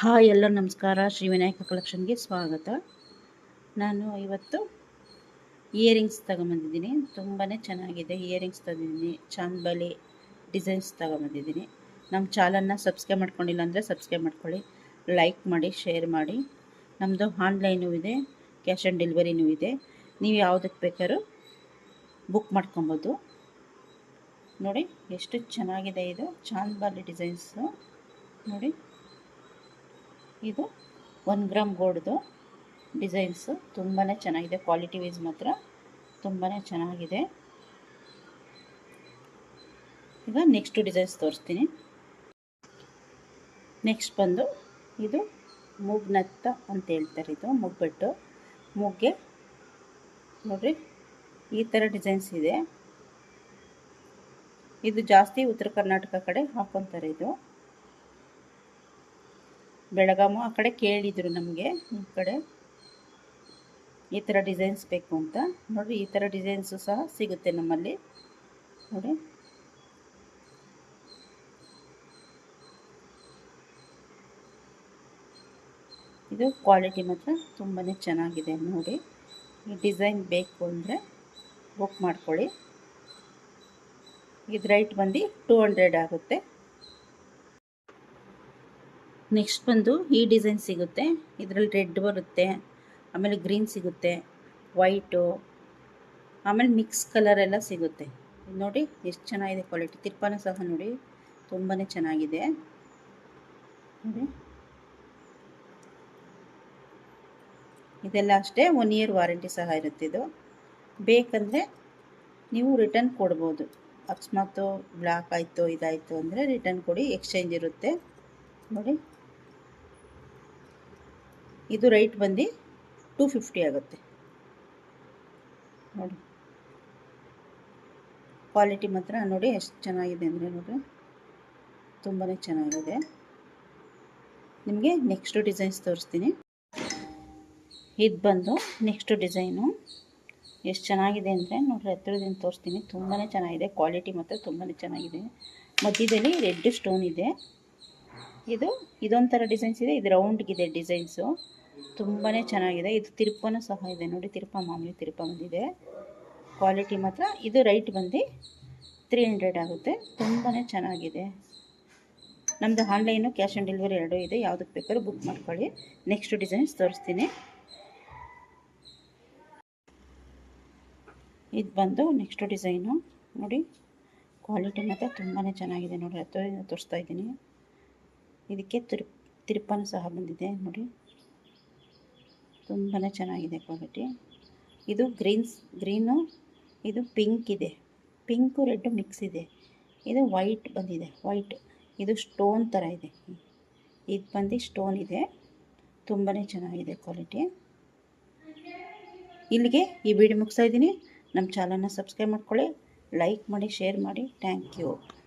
Hi ಎಲ್ಲ ನಮಸ್ಕಾರ. ಶ್ರೀ ವಿನಾಯಕ ಕಲೆಕ್ಷನ್ಗೆ ಸ್ವಾಗತ. ನಾನು ಇವತ್ತು ಇಯರಿಂಗ್ಸ್ ತಗೊಂಬಂದಿದ್ದೀನಿ. ತುಂಬಾ ಚೆನ್ನಾಗಿದೆ. ಇಯರಿಂಗ್ಸ್ ತಂದಿದ್ದೀನಿ ಚಾಂಬಲಿ ಡಿಸೈನ್ಸ್ ತಗೊಂಬಂದಿದ್ದೀನಿ. ನಮ್ಮ ಚಾನಲ್ನ ಸಬ್ಸ್ಕ್ರೈಬ್ ಮಾಡ್ಕೊಂಡಿಲ್ಲ ಅಂದರೆ ಸಬ್ಸ್ಕ್ರೈಬ್ ಮಾಡ್ಕೊಳ್ಳಿ. ಲೈಕ್ ಮಾಡಿ ಶೇರ್ ಮಾಡಿ. ನಮ್ಮದು ಆನ್ಲೈನೂ ಇದೆ. ಕ್ಯಾಶ್ ಆನ್ ಡೆಲಿವರಿನೂ ಇದೆ. ನೀವು ಯಾವುದಕ್ಕೆ ಬೇಕಾದ್ರೂ ಬುಕ್ ಮಾಡ್ಕೊಬೋದು. ನೋಡಿ, ಎಷ್ಟು ಚೆನ್ನಾಗಿದೆ ಇದು. ಚಾಂದ್ಬಾಲಿ ಡಿಸೈನ್ಸು ನೋಡಿ. ಇದು ಒನ್ ಗ್ರಾಮ್ ಗೋಲ್ಡ್ದು ಡಿಸೈನ್ಸು. ತುಂಬಾ ಚೆನ್ನಾಗಿದೆ. ಕ್ವಾಲಿಟಿ ವೈಸ್ ಮಾತ್ರ ತುಂಬಾ ಚೆನ್ನಾಗಿದೆ. ಈಗ ನೆಕ್ಸ್ಟು ಡಿಸೈನ್ಸ್ ತೋರಿಸ್ತೀನಿ. ನೆಕ್ಸ್ಟ್ ಬಂದು ಇದು ಮುಗ್ನತ್ತ ಅಂತ ಹೇಳ್ತಾರೆ ಇದು, ಮುಗ್ಬಿಟ್ಟು. ಮುಗ್ಗೆ ನೋಡಿರಿ, ಈ ಥರ ಡಿಸೈನ್ಸ್ ಇದೆ. ಇದು ಜಾಸ್ತಿ ಉತ್ತರ ಕರ್ನಾಟಕ ಕಡೆ ಹಾಕೊತಾರೆ ಇದು. ಬೆಳಗಾಮು ಆ ಕಡೆ ಕೇಳಿದರು ನಮಗೆ, ಈ ಕಡೆ. ಈ ಥರ ಡಿಸೈನ್ಸ್ ಬೇಕು ಅಂತ. ನೋಡಿ, ಈ ಥರ ಡಿಸೈನ್ಸು ಸಹ ಸಿಗುತ್ತೆ ನಮ್ಮಲ್ಲಿ. ನೋಡಿ. ಇದು ಕ್ವಾಲಿಟಿ ಮಾತ್ರ ತುಂಬಾ ಚೆನ್ನಾಗಿದೆ ನೋಡಿ. ಈ ಡಿಸೈನ್ ಬೇಕು ಅಂದರೆ ಬುಕ್ ಮಾಡ್ಕೊಳ್ಳಿ. ಇದು ರೈಟ್ ಬಂದು ಟೂ ಹಂಡ್ರೆಡ್ ಆಗುತ್ತೆ. ನೆಕ್ಸ್ಟ್ ಬಂದು ಈ ಡಿಸೈನ್ ಸಿಗುತ್ತೆ. ಇದರಲ್ಲಿ ರೆಡ್ ಬರುತ್ತೆ, ಆಮೇಲೆ ಗ್ರೀನ್ ಸಿಗುತ್ತೆ ವೈಟು ಆಮೇಲೆ ಮಿಕ್ಸ್ ಕಲರ್ ಎಲ್ಲ ಸಿಗುತ್ತೆ. ನೋಡಿ ಎಷ್ಟು ಚೆನ್ನಾಗಿದೆ ಕ್ವಾಲಿಟಿ ತಿರ್ಪಾನ ಸಹ ನೋಡಿ ತುಂಬಾ ಚೆನ್ನಾಗಿದೆ. ನೋಡಿ. ಇದೆಲ್ಲ ಅಷ್ಟೇ ಒನ್ ಇಯರ್ ವಾರಂಟಿ ಸಹ ಇರುತ್ತೆ ಇದು. ಬೇಕಂದರೆ ನೀವು ರಿಟರ್ನ್ ಕೊಡ್ಬೋದು. ಅಕಸ್ಮಾತು ಬ್ಲಾಕ್ ಆಯಿತು, ಇದಾಯಿತು ಅಂದರೆ ರಿಟರ್ನ್ ಕೊಡಿ ಎಕ್ಸ್ಚೇಂಜ್ ಇರುತ್ತೆ. ನೋಡಿ. ಇದು ರೈಟ್ ಬಂದು ಟೂ ಫಿಫ್ಟಿ ಆಗುತ್ತೆ. ನೋಡಿ. ಕ್ವಾಲಿಟಿ ಮಾತ್ರ ನೋಡಿ ಎಷ್ಟು ಚೆನ್ನಾಗಿದೆ ಅಂದರೆ ನೋಡಿ ತುಂಬಾ ಚೆನ್ನಾಗಿದೆ. ನಿಮಗೆ ನೆಕ್ಸ್ಟು ಡಿಸೈನ್ಸ್ ತೋರಿಸ್ತೀನಿ. ಇದು ಬಂದು ನೆಕ್ಸ್ಟು ಡಿಸೈನು ಎಷ್ಟು ಚೆನ್ನಾಗಿದೆ ಅಂದರೆ ನೋಡಿರಿ ಹತ್ತಿರದಿಂದ ತೋರಿಸ್ತೀನಿ. ತುಂಬಾ ಚೆನ್ನಾಗಿದೆ. ಕ್ವಾಲಿಟಿ ಮಾತ್ರ ತುಂಬಾ ಚೆನ್ನಾಗಿದೆ. ಮಧ್ಯದಲ್ಲಿ ರೆಡ್ ಸ್ಟೋನ್ ಇದೆ. ಇದು ಇದೊಂಥರ ಡಿಸೈನ್ಸ್ ಇದೆ. ಇದು ರೌಂಡ್ಗಿದೆ ಡಿಸೈನ್ಸು ತುಂಬಾ ಚೆನ್ನಾಗಿದೆ. ಇದು ತಿರುಪನೂ ಸಹ ಇದೆ. ನೋಡಿ, ತಿರುಪ, ಮಾಮೂಲಿ ತಿರುಪ ಬಂದಿದೆ. ಕ್ವಾಲಿಟಿ ಮಾತ್ರ. ಇದು ರೈಟ್ ಬಂದು ತ್ರೀ ಹಂಡ್ರೆಡ್ ಆಗುತ್ತೆ. ತುಂಬಾ ಚೆನ್ನಾಗಿದೆ. ನಮ್ಮದು ಆನ್ಲೈನು ಕ್ಯಾಶ್ ಆನ್ ಡೆಲಿವರಿ ಎರಡೂ ಇದೆ. ಯಾವುದಕ್ಕೆ ಬೇಕಾದ್ರೂ ಬುಕ್ ಮಾಡ್ಕೊಳ್ಳಿ. ನೆಕ್ಸ್ಟ್ ಡಿಸೈನ್ಸ್ ತೋರಿಸ್ತೀನಿ. ಇದು ಬಂದು ನೆಕ್ಸ್ಟ್ ಡಿಸೈನು ನೋಡಿ ಕ್ವಾಲಿಟಿ ಮಾತ್ರ ತುಂಬಾ ಚೆನ್ನಾಗಿದೆ. ನೋಡಿ ತೋರಿಸ್ತಾ ಇದ್ದೀನಿ. ಇದಕ್ಕೆ ತಿರು ತಿರುಪನೂ ಸಹ ಬಂದಿದೆ. ನೋಡಿ. ತುಂಬಾ ಚೆನ್ನಾಗಿದೆ ಕ್ವಾಲಿಟಿ. ಇದು ಗ್ರೀನ್ಸ್, ಗ್ರೀನು, ಇದು ಪಿಂಕ್ ಇದೆ. ಪಿಂಕು, ರೆಡ್ ಮಿಕ್ಸ್ ಇದೆ. ಇದು ವೈಟ್ ಬಂದಿದೆ. ವೈಟ್, ಇದು ಸ್ಟೋನ್ ಥರ ಇದೆ. ಇದು ಬಂದು ಸ್ಟೋನ್ ಇದೆ. ತುಂಬಾ ಚೆನ್ನಾಗಿದೆ ಕ್ವಾಲಿಟಿ. ಇಲ್ಲಿಗೆ ಈ ವಿಡಿಯೋ ಮುಗಿಸ್ತಾ ಇದ್ದೀನಿ. ನಮ್ಮ ಚಾನಲ್ನ ಸಬ್ಸ್ಕ್ರೈಬ್ ಮಾಡ್ಕೊಳ್ಳಿ, ಲೈಕ್ ಮಾಡಿ, ಶೇರ್ ಮಾಡಿ. Thank you.